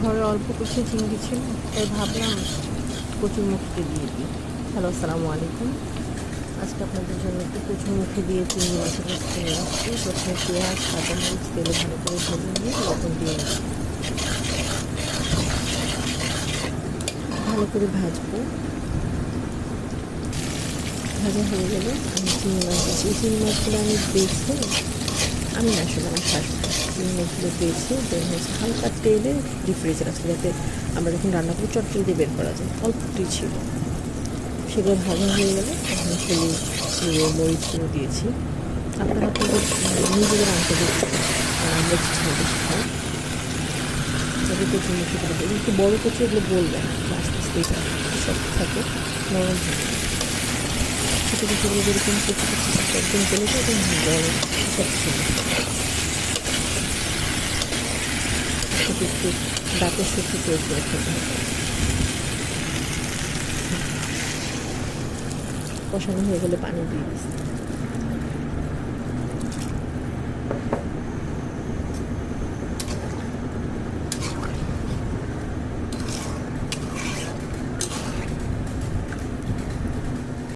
ঘরে অল্প কিছু চিংড়ি ছিল, তাই ভাবলাম কচুর মুখে দিয়ে দিই। হ্যালো, আসসালামু আলাইকুম। আজকে আপনাদের জন্য একটু কচুর মুখে দিয়ে চিংড়ি মাছের রেসিপি নিয়ে আসছি। প্রথমে পেঁয়াজ কাঁচা মরিচ তেলে ভালো করে ভেজে নিয়ে লবণ দিয়ে। ভালো করে ভাজবো। ভাজা হয়ে গেলে আমি চিংড়ি মাছ এই চিংড়ি মাছগুলো আমি বেছে আমি আসলে আমার শাশুড়ি বেছে দেন হচ্ছে হালকা তেলে ডিপ ফ্রিজে রাখছি যাতে আমরা যখন রান্না করি চটচড়ি দিয়ে বের করা যায় অল্পটি ছিল। সেগুলো ভাজা হয়ে গেলে তখন ফেলে দিয়ে মরিচগুলো দিয়েছি। আপনারা আপনাদের নিজেদের আনতে দিচ্ছি আমরা ঝাল বেশি খাই। যাতে কচু মুখে করে একটু বড়ো কচু এগুলো বলবেন আস্তে আস্তে শক্ত থাকে, নরম থাকে। ছোটো ছোটোগুলো যেরকম কচু কচু একদম যায় একদম বড় শক্ত ছিল একটু করে হবে কষানো হয়ে গেলে পানি দিয়ে দিচ্ছি।